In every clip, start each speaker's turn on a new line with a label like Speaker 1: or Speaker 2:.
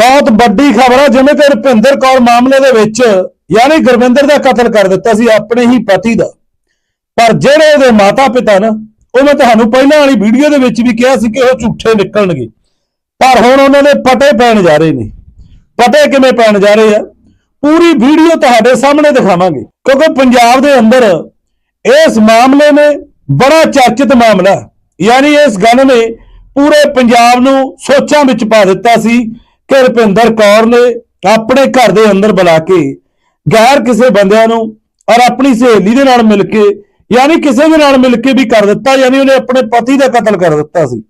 Speaker 1: ਬਹੁਤ ਵੱਡੀ ਖਬਰ ਹੈ ਜਿਵੇਂ ਕਿ ਰੁਪਿੰਦਰ ਕੌਰ ਮਾਮਲੇ ਦੇ ਵਿੱਚ ਯਾਨੀ ਗੁਰਵਿੰਦਰ ਦਾ ਕਤਲ ਕਰ ਦਿੱਤਾ ਸੀ ਆਪਣੇ ਹੀ ਪਤੀ ਦਾ। ਪਰ ਜਿਹੜੇ ਉਹਦੇ ਮਾਤਾ ਪਿਤਾ ਨਾ, ਉਹ ਮੈਂ ਤੁਹਾਨੂੰ ਪਹਿਲਾਂ ਵਾਲੀ ਵੀਡੀਓ ਦੇ ਵਿੱਚ ਵੀ ਕਿਹਾ ਸੀ ਕਿ ਉਹ ਝੂਠੇ ਨਿਕਲਣਗੇ। ਪਰ ਹੁਣ ਉਹਨਾਂ ਦੇ ਪਟੇ ਪੈਣ ਜਾ ਰਹੇ ਨੇ। ਪਟੇ ਕਿਵੇਂ ਪੈਣ ਜਾ ਰਹੇ ਆ? ਪੂਰੀ ਵੀਡੀਓ ਤੁਹਾਡੇ ਸਾਹਮਣੇ ਦਿਖਾਵਾਂਗੇ। ਕਿਉਂਕਿ ਪੰਜਾਬ ਦੇ ਅੰਦਰ ਇਸ ਮਾਮਲੇ ਨੇ ਬੜਾ ਚਰਚਿਤ ਮਾਮਲਾ। ਯਾਨੀ ਇਸ ਗੱਲ ਨੇ ਪੂਰੇ ਪੰਜਾਬ ਨੂੰ ਸੋਚਾਂ ਵਿੱਚ ਪਾ ਦਿੱਤਾ ਸੀ ਕਿ ਰੁਪਿੰਦਰ ਕੌਰ ਨੇ ਆਪਣੇ ਘਰ ਦੇ ਅੰਦਰ ਬੁਲਾ ਕੇ ਗੈਰ ਕਿਸੇ ਬੰਦਿਆਂ ਨੂੰ ਔਰ ਆਪਣੀ ਸਹੇਲੀ ਦੇ ਨਾਲ ਮਿਲ ਕੇ, ਯਾਨੀ ਕਿਸੇ ਦੇ ਨਾਲ ਮਿਲ ਕੇ ਵੀ ਕਰ ਦਿੱਤਾ, ਯਾਨੀ ਉਹਨੇ ਆਪਣੇ ਪਤੀ ਦਾ ਕਤਲ ਕਰ ਦਿੱਤਾ ਸੀ।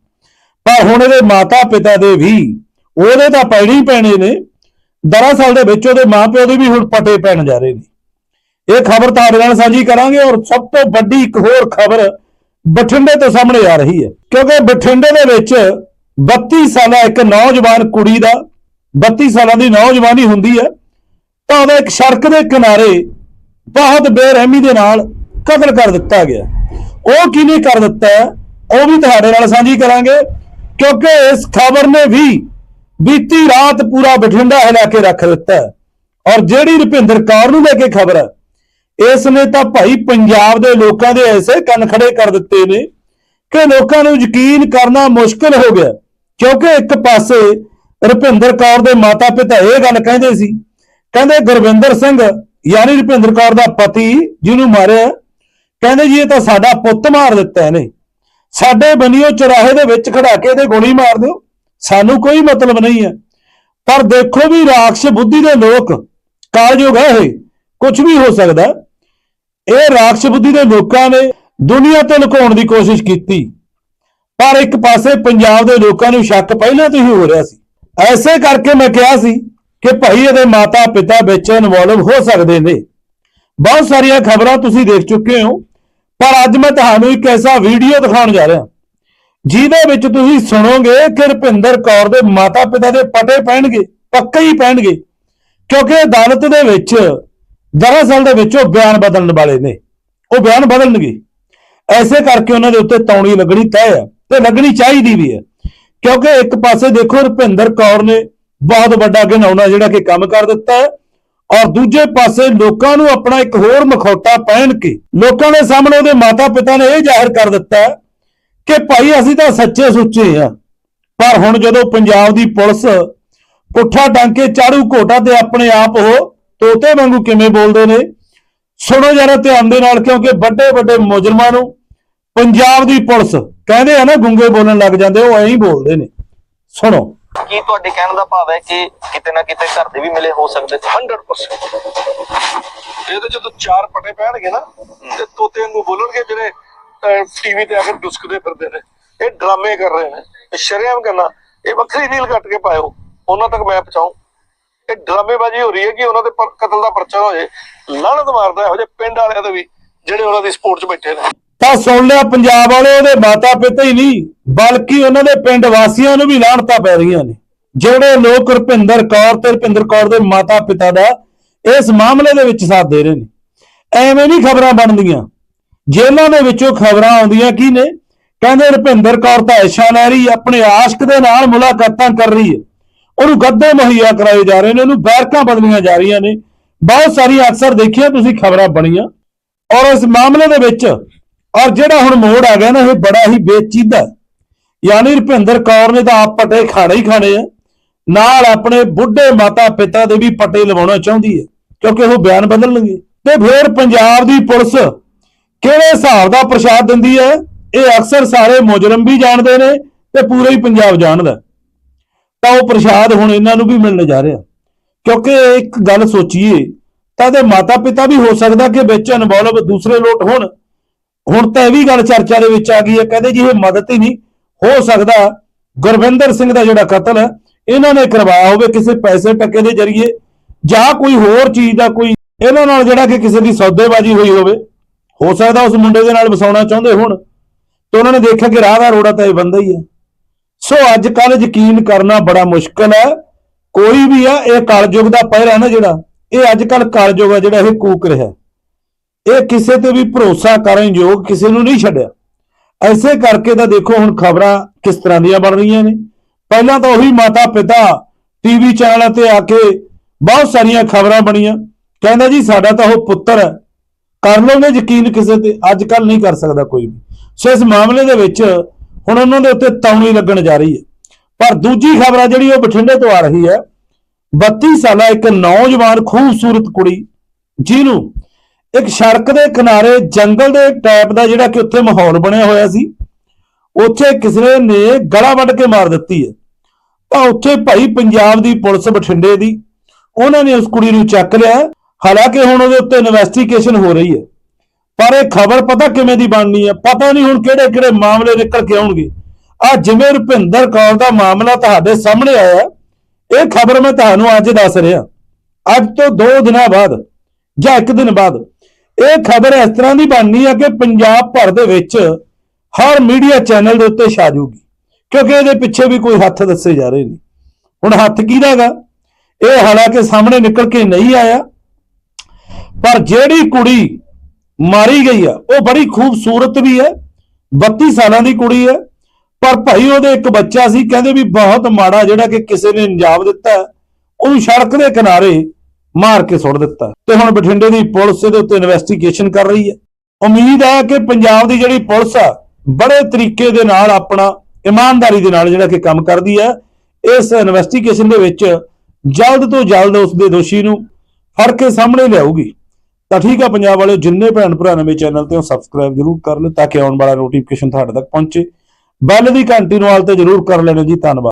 Speaker 1: ਪਰ ਹੁਣ ਇਹਦੇ ਮਾਤਾ ਪਿਤਾ ਦੇ ਵੀ ਉਹਦੇ ਤਾਂ ਪੈਣੇ ਹੀ ਪੈਣੇ ਨੇ। ਦਰਅਸਲ ਦੇ ਵਿੱਚ ਉਹਦੇ ਮਾਪਿਓ ਦੇ ਵੀ ਹੁਣ ਪਟੇ ਪੈਣ ਜਾ ਰਹੇ ਨੇ। ਇਹ ਖਬਰ ਤੁਹਾਡੇ ਨਾਲ ਸਾਂਝੀ ਕਰਾਂਗੇ ਔਰ ਸਭ ਤੋਂ ਵੱਡੀ ਇੱਕ ਹੋਰ ਖਬਰ ਬਠਿੰਡੇ ਤੋਂ ਸਾਹਮਣੇ ਆ ਰਹੀ ਹੈ। ਕਿਉਂਕਿ ਬਠਿੰਡੇ ਦੇ ਵਿੱਚ 32 ਸਾਲਾ ਇੱਕ ਨੌਜਵਾਨ ਕੁੜੀ ਦਾ 32 ਸਾਲਾਂ ਦੀ ਨੌਜਵਾਨੀ ਹੁੰਦੀ ਹੈ ਤਾਂ ਉਹਦਾ ਇੱਕ ਸੜਕ ਦੇ ਕਿਨਾਰੇ ਬਹੁਤ ਬੇਰਹਿਮੀ ਦੇ ਨਾਲ ਕਤਲ ਕਰ ਦਿੱਤਾ ਗਿਆ ਉਹ ਕਿਹਨੇ ਕਰ ਦਿੱਤਾ, ਉਹ ਵੀ ਤੁਹਾਡੇ ਨਾਲ ਸਾਂਝੀ ਕਰਾਂਗੇ, ਕਿਉਂਕਿ ਇਸ ਖਬਰ ਨੇ ਵੀ ਬੀਤੀ ਰਾਤ ਪੂਰਾ ਬਠਿੰਡਾ ਹਿਲਾ ਕੇ ਰੱਖ ਦਿੱਤਾ ਹੈ। ਔਰ ਜਿਹੜੀ ਰੁਪਿੰਦਰ ਕੌਰ ਨੂੰ ਲੈ ਕੇ ਖਬਰ ਹੈ, ਇਸ ਨੇ ਤਾਂ ਭਾਈ ਪੰਜਾਬ ਦੇ ਲੋਕਾਂ ਦੇ ਐਸੇ ਕੰਨ ਖੜੇ ਕਰ ਦਿੱਤੇ ਨੇ ਕਿ ਲੋਕਾਂ ਨੂੰ ਯਕੀਨ ਕਰਨਾ ਮੁਸ਼ਕਲ ਹੋ ਗਿਆ, ਕਿਉਂਕਿ ਇੱਕ ਪਾਸੇ ਰੁਪਿੰਦਰ ਕੌਰ ਦੇ ਮਾਤਾ-ਪਿਤਾ ਇਹ ਗੱਲ ਕਹਿੰਦੇ ਸੀ। ਕਹਿੰਦੇ ਗੁਰਵਿੰਦਰ ਸਿੰਘ, ਯਾਨੀ ਰੁਪਿੰਦਰ ਕੌਰ ਦਾ ਪਤੀ, ਜਿਹਨੂੰ ਮਾਰਿਆ, ਕਹਿੰਦੇ ਜੀ ਇਹ ਤਾਂ ਸਾਡਾ ਪੁੱਤ ਮਾਰ ਦਿੱਤਾ ਇਹਨੇ। ਸਾਡੇ ਬਨਿਓ ਚਰਾਹੇ ਦੇ ਵਿੱਚ ਖੜਾ ਕੇ ਇਹਦੇ ਗੋਲੀ ਮਾਰ ਦਿਓ। ਸਾਨੂੰ ਕੋਈ ਮਤਲਬ ਨਹੀਂ ਹੈ। ਪਰ ਦੇਖੋ ਵੀ ਰਾਖਸ਼ ਬੁੱਧੀ ਦੇ ਲੋਕ ਕਾਲਯੁਗ ਹੈ ਇਹ। ਕੁਝ ਵੀ ਹੋ ਸਕਦਾ। ਇਹ ਰਾਖਸ਼ ਬੁੱਧੀ ਦੇ ਲੋਕਾਂ ਨੇ ਦੁਨੀਆ ਤੋਂ ਲੁਕਾਉਣ ਦੀ ਕੋਸ਼ਿਸ਼ ਕੀਤੀ। ਪਰ ਇੱਕ ਪਾਸੇ ਪੰਜਾਬ ਦੇ ਲੋਕਾਂ ਨੂੰ ਸ਼ੱਕ ਪਹਿਲਾਂ ਤੋਂ ਹੀ ਹੋ ਰਿਹਾ ਸੀ। ਐਸੇ ਕਰਕੇ ਮੈਂ ਕਿਹਾ ਸੀ ਕਿ ਭਾਈ ਇਹਦੇ ਮਾਤਾ ਪਿਤਾ ਵਿੱਚ ਇਨਵੋਲਵ ਹੋ ਸਕਦੇ ਨੇ। ਬਹੁਤ ਸਾਰੀਆਂ ਖਬਰਾਂ ਤੁਸੀਂ ਦੇਖ ਚੁੱਕੇ ਹੋ, ਪਰ ਅੱਜ ਮੈਂ ਤੁਹਾਨੂੰ ਇੱਕ ਐਸਾ ਵੀਡੀਓ ਦਿਖਾਉਣ ਜਾ ਰਿਹਾ। ਜਿਹਦੇ ਵਿੱਚ ਤੁਸੀਂ ਸੁਣੋਗੇ ਕਿ ਰੁਪਿੰਦਰ ਕੌਰ ਦੇ ਮਾਤਾ ਪਿਤਾ ਦੇ ਪਟੇ ਪੈਣਗੇ, ਪੱਕੇ ਹੀ ਪੈਣਗੇ, ਕਿਉਂਕਿ ਅਦਾਲਤ ਦੇ ਵਿੱਚ, ਦਰਅਸਲ ਦੇ ਵਿੱਚ ਉਹ ਬਿਆਨ ਬਦਲਣ ਵਾਲੇ ਨੇ। ਉਹ ਬਿਆਨ ਬਦਲਣਗੇ। ਐਸੇ ਕਰਕੇ ਉਹਨਾਂ ਦੇ ਉੱਤੇ ਤੌਣੀ ਲੱਗਣੀ ਤੈਅ ਹੈ ਤੇ ਲੱਗਣੀ ਚਾਹੀਦੀ ਵੀ ਹੈ। ਕਿਉਂਕਿ ਇੱਕ ਪਾਸੇ ਦੇਖੋ ਰੁਪਿੰਦਰ ਕੌਰ ਨੇ ਬਹੁਤ ਵੱਡਾ ਘਿਨਾਉਣਾ ਜਿਹੜਾ ਕਿ ਕੰਮ ਕਰ ਦਿੱਤਾ ਹੈ, ਔਰ ਦੂਜੇ ਪਾਸੇ ਲੋਕਾਂ ਨੂੰ ਆਪਣਾ ਇੱਕ ਹੋਰ ਮਖੌਟਾ ਪਹਿਨ ਕੇ ਲੋਕਾਂ ਦੇ ਸਾਹਮਣੇ ਉਹਦੇ ਮਾਤਾ-ਪਿਤਾ ਨੇ ਇਹ ਜ਼ਾਹਿਰ ਕਰ ਦਿੱਤਾ ਕਿ ਭਾਈ ਅਸੀਂ ਤਾਂ ਸੱਚੇ ਸੁੱਚੇ ਆ ਪਰ ਹੁਣ ਜਦੋਂ ਪੰਜਾਬ ਦੀ ਪੁਲਿਸ ਪੁੱਠਾ ਟਾਂਕੇ ਚਾੜੂ ਘੋਟਾ ਤੇ ਆਪਣੇ ਆਪ ਉਹ ਤੋਤੇ ਵਾਂਗੂ ਕਿਵੇਂ ਬੋਲਦੇ ਨੇ, ਸੁਣੋ ਜਰਾ ਧਿਆਨ ਦੇ ਨਾਲ ਕਿਉਂਕਿ ਵੱਡੇ ਵੱਡੇ ਮੁਜਰਮਾਂ ਨੂੰ ਪੰਜਾਬ ਦੀ ਪੁਲਿਸ ਕਹਿੰਦੇ ਆ ਨਾ ਗੁੰਗੇ ਬੋਲਣ ਲੱਗ ਜਾਂਦੇ ਉਹ ਐਂ ਹੀ ਬੋਲਦੇ ਨੇ। ਸੁਣੋ।
Speaker 2: ਕੀ ਤੁਹਾਡੇ ਕਹਿਣ ਦਾ ਭਾਵ ਹੈ ਕਿ ਕਿਤੇ ਨਾ ਕਿਤੇ ਘਰ ਦੇ ਵੀ ਮਿਲੇ ਹੋ ਸਕਦੇ ਸੀ
Speaker 3: 100% ਇਹਦੇ ਜਦੋਂ ਚਾਰ ਪਟੇ ਪੈਣਗੇ ਨਾ ਤੇ ਤੋਤੇ ਵਾਂਗੂ ਬੋਲਣਗੇ ਜਿਹੜੇ ਟੀਵੀ ਤੇ ਆ ਕੇ ਡੁਸਕਦੇ ਫਿਰਦੇ ਨੇ। ਇਹ ਡਰਾਮੇ ਕਰ ਰਹੇ ਨੇ। ਇਹ ਸ਼ਰੇਆਮ ਕਰਨਾ ਇਹ ਵੱਖਰੀ ਰੀਲ ਕੱਟ ਕੇ ਪਾਇਓ। ਉਹਨਾਂ ਤੱਕ ਮੈਂ ਪਹੁੰਚਾਉਂ ਇਹ ਡਰਾਮੇਬਾਜ਼ੀ ਹੋ ਰਹੀ ਹੈ ਕਿ ਉਹਨਾਂ ਦੇ ਪਰ- ਕਤਲ ਦਾ ਪਰਚਾ ਹੋ ਜੇ ਲਾਹਨਤ ਮਾਰਦਾ ਇਹੋ ਜਿਹੇ ਪਿੰਡ ਵਾਲਿਆਂ ਦੇ ਵੀ ਜਿਹੜੇ ਉਹਨਾਂ ਦੀ ਸਪੋਰਟ 'ਚ ਬੈਠੇ ਨੇ।
Speaker 1: ਤਾਂ ਸੁਣ ਲਿਆ ਪੰਜਾਬ ਵਾਲੇ, ਉਹਦੇ ਮਾਤਾ ਪਿਤਾ ਹੀ ਨਹੀਂ, ਬਲਕਿ ਉਹਨਾਂ ਦੇ ਪਿੰਡ ਵਾਸੀਆਂ ਨੂੰ ਵੀ ਲਾਹਣਤਾ ਪੈ ਰਹੀਆਂ ਨੇ। ਜਿਹੜੇ ਲੋਕ ਰੁਪਿੰਦਰ ਕੌਰ ਤੇ ਰੁਪਿੰਦਰ ਕੌਰ ਦੇ ਮਾਤਾ ਪਿਤਾ ਦਾ ਇਸ ਮਾਮਲੇ ਦੇ ਵਿੱਚ ਸਾਥ ਦੇ ਰਹੇ ਨੇ। ਐਵੇਂ ਨਹੀਂ ਖਬਰਾਂ ਬਣਦੀਆਂ। ਜੇਲ੍ਹਾਂ ਦੇ ਵਿੱਚੋਂ ਖਬਰਾਂ ਆਉਂਦੀਆਂ ਕੀ ਨੇ? ਕਹਿੰਦੇ ਰੁਪਿੰਦਰ ਕੌਰ ਤਾਂ ਐਸ਼ਾ ਲੈ ਰਹੀ ਆਪਣੇ ਆਸ਼ਕ ਦੇ ਨਾਲ ਮੁਲਾਕਾਤਾਂ ਕਰ ਰਹੀ ਹੈ। ਉਹਨੂੰ ਗੱਦੇ ਮੁਹੱਈਆ ਕਰਾਏ ਜਾ ਰਹੇ ਨੇ, ਉਹਨੂੰ ਬੈਰਕਾਂ ਬਦਲੀਆਂ ਜਾ ਰਹੀਆਂ ਨੇ। ਬਹੁਤ ਸਾਰੀਆਂ ਅਕਸਰ ਦੇਖੀਆਂ ਤੁਸੀਂ ਖਬਰਾਂ ਬਣੀਆਂ। ਔਰ ਇਸ ਮਾਮਲੇ ਦੇ ਵਿੱਚ ਔਰ ਜਿਹੜਾ ਹੁਣ ਮੋੜ ਆ ਗਿਆ ਨਾ, ਇਹ ਬੜਾ ਹੀ ਬੇਚੀਦਾ ਹੈ। ਯਾਨੀ ਰੁਪਿੰਦਰ ਕੌਰ ਨੇ ਤਾਂ ਆਪ ਪਟੇ ਖਾਣੇ ਹੀ ਖਾਣੇ ਆ। ਨਾਲ ਆਪਣੇ ਬੁੱਢੇ ਮਾਤਾ ਪਿਤਾ ਦੇ ਵੀ ਪਟੇ ਲਵਾਉਣਾ ਚਾਹੁੰਦੀ ਹੈ, ਕਿਉਂਕਿ ਉਹ ਬਿਆਨ ਬਦਲਣਗੇ ਤੇ ਫਿਰ ਪੰਜਾਬ ਦੀ ਪੁਲਿਸ ਕਿਹੜੇ ਹਿਸਾਬ ਦਾ ਪ੍ਰਸ਼ਾਦ ਦਿੰਦੀ ਹੈ? ਇਹ ਅਕਸਰ ਸਾਰੇ ਮੁਜਰਮ ਵੀ ਜਾਣਦੇ ਨੇ ਤੇ ਪੂਰਾ ਹੀ ਪੰਜਾਬ ਜਾਣਦਾ ਤਾਂ ਉਹ ਪ੍ਰਸ਼ਾਦ ਹੁਣ ਇਹਨਾਂ ਨੂੰ ਵੀ ਮਿਲਣ ਜਾ ਰਿਹਾ। ਕਿਉਂਕਿ ਇੱਕ ਗੱਲ ਸੋਚੀਏ, ਤਾਂ ਇਹਦੇ ਮਾਤਾ ਪਿਤਾ ਵੀ ਹੋ ਸਕਦਾ ਕਿ ਵਿੱਚ ਇਨਵੋਲਵ ਦੂਸਰੇ ਲੋਟ ਹੋਣ। ਹੁਣ ਤਾਂ ਇਹ ਵੀ ਗੱਲ ਚਰਚਾ ਦੇ ਵਿੱਚ ਆ ਗਈ ਹੈ, ਕਹਿੰਦੇ ਜੀ ਇਹ ਮਦਦ ਹੀ ਨਹੀਂ ਹੋ ਸਕਦਾ। ਗੁਰਵਿੰਦਰ ਸਿੰਘ ਦਾ ਜਿਹੜਾ ਕਤਲ ਹੈ, ਇਹਨਾਂ ਨੇ ਕਰਵਾਇਆ ਹੋਵੇ ਕਿਸੇ ਪੈਸੇ ਟੱਕੇ ਦੇ ਜ਼ਰੀਏ ਜਾਂ ਕੋਈ ਹੋਰ ਚੀਜ਼ ਦਾ ਕੋਈ, ਇਹਨਾਂ ਨਾਲ ਜਿਹੜਾ ਕਿ ਕਿਸੇ ਦੀ ਸੌਦੇਬਾਜ਼ੀ ਹੋਈ ਹੋਵੇ, ਹੋ ਸਕਦਾ ਉਸ ਮੁੰਡੇ ਦੇ ਨਾਲ ਵਸਾਉਣਾ ਚਾਹੁੰਦੇ ਹੋਣ, ਤੇ ਉਹਨਾਂ ਨੇ ਦੇਖਿਆ ਕਿ ਰਾਹ ਦਾ ਰੋੜਾ ਤਾਂ ਇਹ ਬੰਦਾ ਹੀ ਹੈ। ਸੋ ਅੱਜ ਕੱਲ ਯਕੀਨ ਕਰਨਾ ਬੜਾ ਮੁਸ਼ਕਲ ਹੈ, ਕੋਈ ਵੀ ਆ ਇਹ ਕਲਯੁਗ ਦਾ ਪਹਿਰਾ ਨਾ ਜਿਹੜਾ, ਇਹ ਅੱਜ ਕੱਲ ਕਲਯੁਗ ਆ ਜਿਹੜਾ ਇਹ ਕੂਕ ਰਿਹਾ। ਇਹ ਕਿਸੇ ਤੇ ਵੀ ਭਰੋਸਾ ਕਰਨ ਯੋਗ ਕਿਸੇ ਨੂੰ ਨਹੀਂ ਛੱਡਿਆ। ਐਸੇ ਕਰਕੇ ਤਾਂ ਦੇਖੋ ਹੁਣ ਖਬਰਾਂ ਕਿਸ ਤਰ੍ਹਾਂ ਦੀਆਂ ਬਣ ਰਹੀਆਂ ਨੇ। ਪਹਿਲਾਂ ਤਾਂ ਉਹੀ ਮਾਤਾ ਪਿਤਾ ਟੀਵੀ ਚੈਨਲਾਂ ਤੇ ਆ ਕੇ ਬਹੁਤ ਸਾਰੀਆਂ ਖਬਰਾਂ ਬਣੀਆਂ। ਕਹਿੰਦਾ ਜੀ, ਸਾਡਾ ਤਾਂ ਉਹ ਪੁੱਤਰ ਹੈ ਕਰ ਨੇ ਯਕੀਨ ਕਿਸੇ ਤੇ। ਅੱਜ ਕੱਲ ਨਹੀਂ ਕਰ ਸਕਦਾ ਕੋਈ ਵੀ। ਸੋ ਇਸ ਮਾਮਲੇ ਦੇ ਵਿੱਚ ਹੁਣ ਉਹਨਾਂ ਦੇ ਉੱਤੇ ਤੌਣੀ ਲੱਗਣ ਜਾ ਰਹੀ ਹੈ। ਪਰ ਦੂਜੀ ਖਬਰ ਆ ਜਿਹੜੀ ਉਹ ਬਠਿੰਡੇ ਤੋਂ ਆ ਰਹੀ ਹੈ। 32 ਸਾਲਾ ਇੱਕ ਨੌਜਵਾਨ ਖੂਬਸੂਰਤ ਕੁੜੀ, ਜਿਹਨੂੰ ਇੱਕ ਸੜਕ ਦੇ ਕਿਨਾਰੇ ਜੰਗਲ ਦੇ ਟਾਈਪ ਦਾ ਜਿਹੜਾ ਕਿ ਉੱਥੇ ਮਾਹੌਲ ਬਣਿਆ ਹੋਇਆ ਸੀ, ਉੱਥੇ ਕਿਸੇ ਨੇ ਗਲਾ ਵੱਢ ਕੇ ਮਾਰ ਦਿੱਤੀ ਹੈ। ਤਾਂ ਉੱਥੇ ਭਾਈ ਪੰਜਾਬ ਦੀ ਪੁਲਿਸ ਬਠਿੰਡੇ ਦੀ, ਉਹਨਾਂ ਨੇ ਉਸ ਕੁੜੀ ਨੂੰ ਚੱਕ ਲਿਆ। ਹਾਲਾਂਕਿ ਹੁਣ ਉਹਦੇ ਉੱਤੇ ਇਨਵੈਸਟੀਗੇਸ਼ਨ ਹੋ ਰਹੀ ਹੈ। ਪਰ ਇਹ ਖਬਰ ਪਤਾ ਕਿਵੇਂ ਦੀ ਬਣਨੀ ਹੈ? ਪਤਾ ਨਹੀਂ ਹੁਣ ਕਿਹੜੇ ਕਿਹੜੇ ਮਾਮਲੇ ਨਿਕਲ ਕੇ ਆਉਣਗੇ। ਆ ਜਿਵੇਂ ਰੁਪਿੰਦਰ ਕੌਰ ਦਾ ਮਾਮਲਾ ਤੁਹਾਡੇ ਸਾਹਮਣੇ ਆਇਆ ਇਹ ਖਬਰ ਮੈਂ ਤੁਹਾਨੂੰ ਅੱਜ ਦੱਸ ਰਿਹਾ। ਅੱਜ ਤੋਂ 2 ਦਿਨਾਂ ਬਾਅਦ ਜਾਂ ਇੱਕ ਦਿਨ ਬਾਅਦ ਇਹ ਖਬਰ ਇਸ ਤਰ੍ਹਾਂ ਦੀ ਬਣਨੀ ਹੈ ਕਿ ਪੰਜਾਬ ਭਰ ਦੇ ਵਿੱਚ ਹਰ ਮੀਡੀਆ ਚੈਨਲ ਦੇ ਉੱਤੇ ਛਾ ਜਾਊਗੀ ਕਿਉਂਕਿ ਇਹਦੇ ਪਿੱਛੇ ਵੀ ਕੋਈ ਹੱਥ ਦੱਸੇ ਜਾ ਰਹੇ ਨੇ ਹੁਣ ਹੱਥ ਕਿਹਦਾ ਹੈਗਾ ਇਹ ਹਾਲਾਂਕਿ ਸਾਹਮਣੇ ਨਿਕਲ ਕੇ ਨਹੀਂ ਆਇਆ ਪਰ ਜਿਹੜੀ ਕੁੜੀ ਮਾਰੀ ਗਈ ਆ ਉਹ ਬੜੀ ਖੂਬਸੂਰਤ ਵੀ ਹੈ 32 ਸਾਲਾਂ ਦੀ ਕੁੜੀ ਹੈ ਪਰ ਭਾਈ ਉਹਦੇ ਇੱਕ ਬੱਚਾ ਸੀ ਕਹਿੰਦੇ ਵੀ ਬਹੁਤ ਮਾੜਾ ਜਿਹੜਾ ਕਿ ਕਿਸੇ ਨੇ ਅੰਜਾਮ ਦਿੱਤਾ ਹੈ, ਉਹਨੂੰ ਸੜਕ ਦੇ ਕਿਨਾਰੇ ਮਾਰ ਕੇ ਸੁੱਟ ਦਿੱਤਾ। ਤੇ ਹੁਣ ਬਠਿੰਡੇ ਦੀ ਪੁਲਿਸ ਇਹਦੇ ਉੱਤੇ ਇਨਵੈਸਟੀਗੇਸ਼ਨ ਕਰ ਰਹੀ ਹੈ। ਉਮੀਦ ਹੈ ਕਿ ਪੰਜਾਬ ਦੀ ਜਿਹੜੀ ਪੁਲਿਸ ਆ, ਬੜੇ ਤਰੀਕੇ ਦੇ ਨਾਲ ਆਪਣਾ, ਇਮਾਨਦਾਰੀ ਦੇ ਨਾਲ ਜਿਹੜਾ ਕਿ ਕੰਮ ਕਰਦੀ ਹੈ, ਇਸ ਇਨਵੈਸਟੀਗੇਸ਼ਨ ਦੇ ਵਿੱਚ ਜਲਦ ਤੋਂ ਜਲਦ ਉਸ ਦੇ ਦੋਸ਼ੀ ਨੂੰ ਫੜ ਕੇ ਸਾਹਮਣੇ ਲਿਆਊਗੀ। ਤਾਂ ਠੀਕ ਆ ਪੰਜਾਬ ਵਾਲਿਓ, ਜਿੰਨੇ ਭੈਣ ਭਰਾ ਨਵੇਂ ਚੈਨਲ ਤੇ ਉਹ ਸਬਸਕ੍ਰਾਈਬ ਜ਼ਰੂਰ ਕਰ ਲਓ, ਤਾਂ ਕਿ ਆਉਣ ਵਾਲਾ ਨੋਟੀਫਿਕੇਸ਼ਨ ਤੁਹਾਡੇ ਤੱਕ ਪਹੁੰਚੇ। ਬੈਲ ਦੀ ਘੰਟੀ ਨੂੰ ਆਲ ਤੇ ਜ਼ਰੂਰ ਕਰ ਲੈਣਾ ਜੀ, ਧੰਨਵਾਦ।